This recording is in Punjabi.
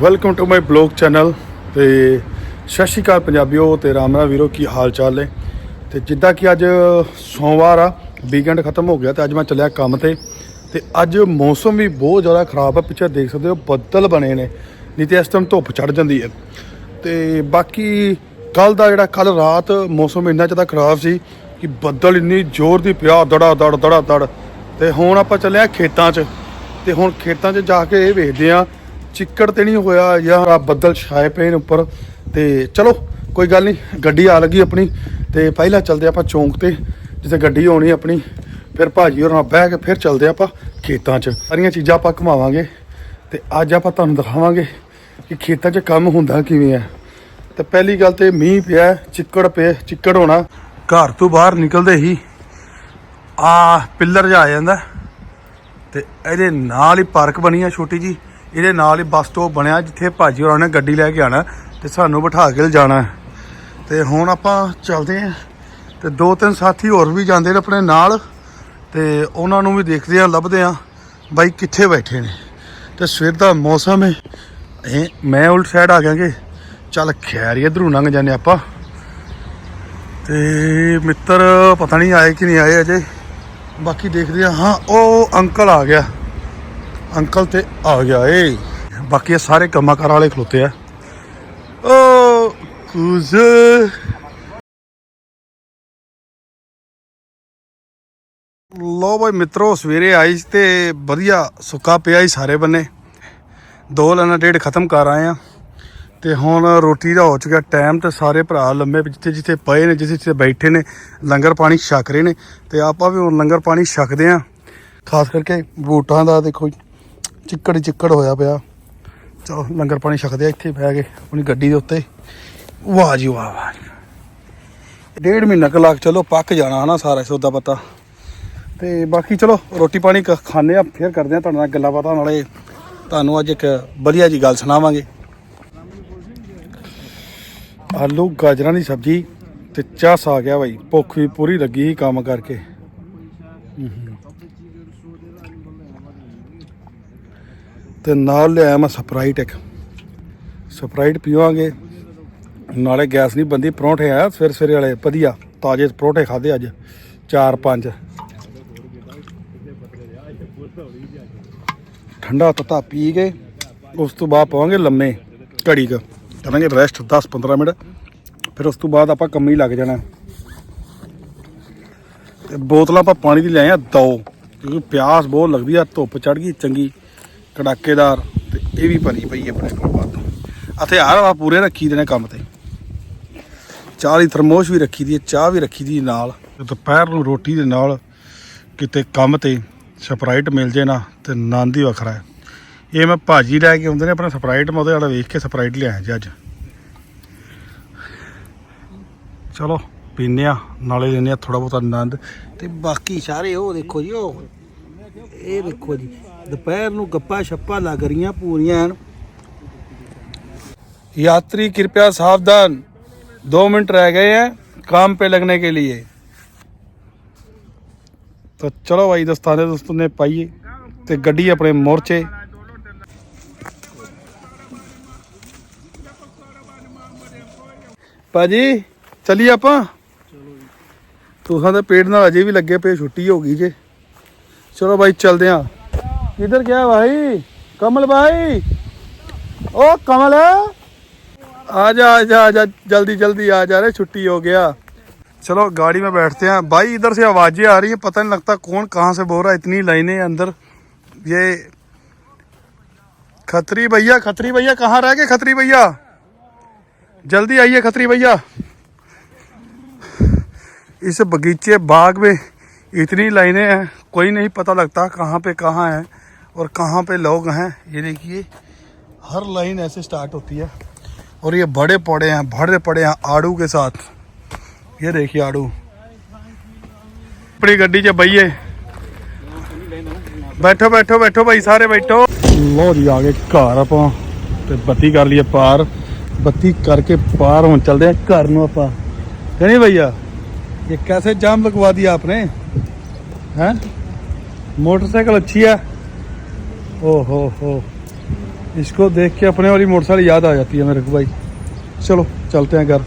Welcome to my blog channel ਤੇ ਸਤਿ ਸ਼੍ਰੀ ਅਕਾਲ ਪੰਜਾਬੀਓ ਤੇ ਰਾਮ ਰਾਮ ਵੀਰੋ, ਕੀ ਹਾਲ ਚਾਲ ਨੇ? ਤੇ ਜਿੱਦਾਂ ਕਿ ਅੱਜ ਸੋਮਵਾਰ ਆ ਵੀਕਐਂਡ ਖਤਮ ਹੋ ਗਿਆ ਤੇ ਅੱਜ ਮੈਂ ਚੱਲਿਆ ਕੰਮ ਤੇ। ਤੇ ਅੱਜ ਮੌਸਮ ਵੀ ਬਹੁਤ ਜ਼ਿਆਦਾ ਖਰਾਬ ਆ, ਪਿੱਛੇ ਦੇਖ ਸਕਦੇ ਹੋ ਬੱਦਲ ਬਣੇ ਨੇ, ਨਹੀਂ ਤੇ ਇਸ ਟਾਈਮ ਧੁੱਪ ਚੜ ਜਾਂਦੀ ਹੈ। ਤੇ ਬਾਕੀ ਕੱਲ ਦਾ ਜਿਹੜਾ ਕੱਲ ਰਾਤ ਮੌਸਮ ਇੰਨਾ ਜ਼ਿਆਦਾ ਖਰਾਬ ਸੀ ਕਿ ਬੱਦਲ ਇੰਨੀ ਜ਼ੋਰ ਦੀ ਪਿਆ, ਦੜਾ ਦੜ ਦੜਾ ਦੜ। ਤੇ ਹੁਣ ਆਪਾਂ ਚੱਲੇ ਆ ਖੇਤਾਂ 'ਚ। ਤੇ ਹੁਣ ਖੇਤਾਂ 'ਚ ਜਾ ਕੇ ਇਹ ਵੇਖਦੇ ਆ ਚਿੱਕੜ ਤੇ ਨਹੀਂ ਹੋਇਆ, ਜਾਂ ਆਹ ਬੱਦਲ ਛਾਏ ਪਏ ਨੇ ਉੱਪਰ। ਤੇ ਚਲੋ, ਕੋਈ ਗੱਲ ਨਹੀਂ, ਗੱਡੀ ਆ ਲੱਗੀ ਆਪਣੀ। ਤੇ ਪਹਿਲਾਂ ਚੱਲਦੇ ਆਪਾਂ ਚੌਂਕ ਤੇ, ਜਿੱਥੇ ਗੱਡੀ ਆਉਣੀ ਆਪਣੀ। ਫਿਰ ਭਾਜੀ ਹੋਰਾਂ ਨਾਲ ਬਹਿ ਕੇ ਫਿਰ ਚੱਲਦੇ ਆਪਾਂ ਖੇਤਾਂ 'ਚ। ਸਾਰੀਆਂ ਚੀਜ਼ਾਂ ਆਪਾਂ ਘੁਮਾਵਾਂਗੇ। ਤੇ ਅੱਜ ਆਪਾਂ ਤੁਹਾਨੂੰ ਦਿਖਾਵਾਂਗੇ ਕਿ ਖੇਤਾਂ 'ਚ ਕੰਮ ਹੁੰਦਾ ਕਿਵੇਂ ਹੈ ਤੇ ਪਹਿਲੀ ਗੱਲ ਤੇ ਮੀਂਹ ਪਿਆ, ਚਿੱਕੜ ਪਿਆ, ਚਿੱਕੜ ਹੋਣਾ। ਘਰ ਤੋਂ ਬਾਹਰ ਨਿਕਲਦੇ ਹੀ ਆ ਪਿੱਲਰ ਜਾ ਆ ਜਾਂਦਾ। ਤੇ ਇਹਦੇ ਨਾਲ ਹੀ ਪਾਰਕ ਬਣੀ ਆ ਛੋਟੀ ਜੀ ਇਹਦੇ ਨਾਲ ਹੀ ਬੱਸ ਸਟੋਪ ਬਣਿਆ ਜਿੱਥੇ ਭਾਜੀ ਹੋਰਾਂ ਨੇ ਗੱਡੀ ਲੈ ਕੇ ਆਣਾ ਤੇ ਸਾਨੂੰ ਬਿਠਾ ਕੇ ਜਾਣਾ। ਤੇ ਹੁਣ ਆਪਾਂ ਚੱਲਦੇ ਆਂ ਤੇ ਦੋ ਤਿੰਨ ਸਾਥੀ ਹੋਰ ਵੀ ਜਾਂਦੇ ਨੇ ਆਪਣੇ ਨਾਲ ਤੇ ਉਹਨਾਂ ਨੂੰ ਵੀ ਦੇਖਦੇ ਆਂ ਲੱਭਦੇ ਆਂ ਬਾਈ ਕਿੱਥੇ ਬੈਠੇ ਨੇ। ਤੇ ਸਵੇਰ ਦਾ ਮੌਸਮ ਹੈ। ਇਹ ਮੈਂ ਉਲਟ ਸਾਈਡ ਆ ਗਿਆ ਕਿ ਚੱਲ ਖੈਰ ਹੀ ਇਧਰੋਂ ਲੰਘ ਜਾਂਦੇ ਆਪਾਂ। ਤੇ ਮਿੱਤਰ ਪਤਾ ਨਹੀਂ ਆਏ ਕਿ ਨਹੀਂ ਆਏ ਅਜੇ। ਬਾਕੀ ਦੇਖਦੇ ਆ ਹਾਂ, ਉਹ ਅੰਕਲ ਆ ਗਿਆ। ਅੰਕਲ ਤੇ ਆ ਗਿਆ ਏ। ਬਾਕੀ ਇਹ ਸਾਰੇ ਕੰਮਾਂ ਕਾਰ ਵਾਲੇ ਖਲੋਤੇ ਆ। ਓ ਕੁਜ਼। ਲੋ ਬਈ ਮਿੱਤਰੋ ਸਵੇਰੇ ਆਈ ਸੀ ਤੇ ਵਧੀਆ ਸੁੱਕਾ ਪਿਆ ਹੀ ਸਾਰੇ ਬੰਨੇ। ਦੋ ਲੈਣਾ ਡੇਢ ਖਤਮ ਕਰ ਆਏ ਆ। ਤੇ ਹੁਣ ਰੋਟੀ ਦਾ ਹੋ ਚੁੱਕਿਆ ਟਾਈਮ ਤੇ ਸਾਰੇ ਭਰਾ ਲੰਮੇ ਜਿੱਥੇ ਜਿੱਥੇ ਪਏ ਨੇ ਜਿੱਥੇ ਜਿੱਥੇ ਬੈਠੇ ਨੇ ਲੰਗਰ ਪਾਣੀ ਛਕ ਰਹੇ ਨੇ। ਤੇ ਆਪਾਂ ਵੀ ਹੁਣ ਲੰਗਰ ਪਾਣੀ ਛਕਦੇ ਆ। ਖਾਸ ਕਰਕੇ ਬੂਟਾਂ ਦਾ ਦੇਖੋ ਜੀ, ਚਿੱਕੜ ਹੀ ਚਿੱਕੜ ਹੋਇਆ ਪਿਆ। ਚਲੋ, ਲੰਗਰ ਪਾਣੀ ਛਕਦੇ ਆ, ਇੱਥੇ ਬਹਿ ਕੇ ਆਪਣੀ ਗੱਡੀ ਦੇ ਉੱਤੇ। ਵਾਹ ਜੀ ਵਾਹ ਵਾਹ ਡੇਢ ਮਹੀਨਾ ਕੁ ਲੱਗ, ਚਲੋ, ਪੱਕ ਜਾਣਾ ਹਨਾ ਸਾਰਾ ਸੌਦਾ ਪਤਾ। ਤੇ ਬਾਕੀ ਚਲੋ, ਰੋਟੀ ਪਾਣੀ ਕ- ਖਾਂਦੇ ਆ, ਫਿਰ ਕਰਦੇ ਆ ਤੁਹਾਡੇ ਨਾਲ ਗੱਲਾਂ ਬਾਤਾਂ, ਨਾਲੇ ਤੁਹਾਨੂੰ ਅੱਜ ਇੱਕ ਵਧੀਆ ਜੀ ਗੱਲ ਸੁਣਾਵਾਂਗੇ। ਆਲੂ, ਗਾਜਰਾਂ ਦੀ ਸਬਜ਼ੀ ਤੇ ਚਾਹ ਆ ਗਿਆ ਬਾਈ। ਭੁੱਖ ਵੀ ਪੂਰੀ ਲੱਗੀ ਸੀ ਕੰਮ ਕਰਕੇ। ਹਮ। ਤੇ ਨਾਲ ਲਿਆਇਆ ਮੈਂ ਸਪਰਾਈਟ ਇੱਕ। ਸਪਰਾਈਟ ਪੀਵਾਂਗੇ। ਨਾਲੇ ਗੈਸ ਨਹੀਂ ਬੰਦੀ, ਪਰੌਂਠੇ ਆਇਆ ਸਵੇਰ ਸਵੇਰੇ ਵਾਲੇ, ਵਧੀਆ, ਤਾਜ਼ੇ ਪਰੌਂਠੇ ਖਾਦੇ ਅੱਜ, ਚਾਰ ਪੰਜ। ਠੰਡਾ ਤਤਾ ਪੀ ਕੇ, ਉਸ ਤੋਂ ਬਾਅਦ ਪਾਵਾਂਗੇ ਲੰਮੇ ਘੜੀ ਕ। ਕਰਾਂਗੇ ਰੈਸਟ 10 15 ਮਿੰਟ, ਫਿਰ ਉਸ ਤੋਂ ਬਾਅਦ ਆਪਾਂ ਕੰਮ ਹੀ ਲੱਗ ਜਾਣਾ। ਤੇ ਬੋਤਲਾਂ ਆਪਾਂ ਪਾਣੀ ਦੀ ਲੈ ਆ, ਦੋ। ਕਿਉਂਕਿ ਪਿਆਸ ਬਹੁਤ ਲੱਗਦੀ ਆ, ਧੁੱਪ ਚੜ ਗਈ, ਚੰਗੀ। ਕੜਾਕੇਦਾਰ ਤੇ ਇਹ ਵੀ ਭਰੀ ਪਈ ਆਪਣੇ ਕੋਲ ਬਾਅਦ ਹਥਿਆਰ ਆ ਪੂਰੇ ਰੱਖੀ ਦੇ ਨੇ ਕੰਮ ਤੇ। ਚਾਹ ਦੀ ਥਰਮੋਸ਼ ਵੀ ਰੱਖੀ ਦੀ ਹੈ, ਚਾਹ ਵੀ ਰੱਖੀ ਦੀ ਨਾਲ। ਦੁਪਹਿਰ ਨੂੰ ਰੋਟੀ ਦੇ ਨਾਲ ਕਿਤੇ ਕੰਮ ਤੇ ਸਪਰਾਈਟ ਮਿਲ ਜੇ ਨਾ, ਤੇ ਨੰਦ ਹੀ ਵੱਖਰਾ ਹੈ। ਇਹ ਮੈਂ ਭਾਜੀ ਲੈ ਕੇ ਆਉਂਦੇ ਨੇ, ਆਪਣਾ ਸਪਰਾਈਟ ਮੈਂ ਉਹਦੇ ਵਾਲਾ ਵੇਖ ਕੇ ਸਪਰਾਈਟ ਲਿਆਇਆ ਜੀ ਅੱਜ। ਚਲੋ ਪੀਨੇ ਆ ਨਾਲੇ ਲੈਨੇ ਆ ਥੋੜਾ ਬਹੁਤਾ ਆਨੰਦ। ਤੇ ਬਾਕੀ ਸਾਰੇ ਉਹ ਦੇਖੋ ਜੀ, ਉਹ। ਇਹ ਦੇਖੋ ਜੀ ਦੁਪਹਿਰ ਨੂੰ ਗੱਪਾ ਛੱਪਾ ਲੱਗ ਰਹੀਆਂ ਪੂਰੀਆਂ ਐਨ यात्री कृपया सावधान दो मिनट रह गए हैं काम पे लगने के लिए तो चलो भाई दस्ताने दोस्तों ने पाइए ਤੇ ਗੱਡੀ ਆਪਣੇ ਮੋਰਚੇ ਭਾਜੀ ਚੱਲੀ ਆਪਾਂ ਤੁਸਾਂ ਦੇ ਪੇਟ ਨਾਲ ਅਜੇ ਵੀ ਲੱਗੇ ਪਏ ਛੁੱਟੀ ਹੋ ਗਈ ਜੇ ਚਲੋ ਭਾਈ ਚਲਦੇ ਆ इधर क्या भाई? कमल भाई? ओ, कमल। आजा आजा आजा। जल्दी जल्दी आ जा रहे छुट्टी हो गया। चलो, गाड़ी में बैठते हैं। भाई, इधर से आवाज़ें आ रही हैं, पता नहीं लगता कौन कहाँ से बोल रहा है, इतनी लाइनें अंदर। ये खतरी भैया खतरी भैया, कहाँ रह गए खतरी भैया? जल्दी आइए खतरी भैया। इस बगीचे बाग में इतनी लाइनें हैं, कोई नहीं पता लगता कहाँ पे कहाँ है। और कहाँ पे लोग हैं, ये देखिए। हर लाइन ऐसे स्टार्ट होती है। और ये बड़े पड़े हैं बड़े पड़े हैं आड़ू के साथ। ये देखिए आड़ू। अपनी गड्डी च बैठो बैठो बैठो भाई, सारे बैठो। लो जी आ गए घर आप बत्ती कर लिए पार। बत्ती करके पार हम चलते हैं घर में आप नहीं भैया? ये कैसे जाम लगवा दिया आपने? हैं? मोटरसाइकिल अच्छी है? ओ हो हो इसको देख के अपने वाली मोटरसाइकिल याद आ जाती है मेरे को भाई चलो चलते हैं घर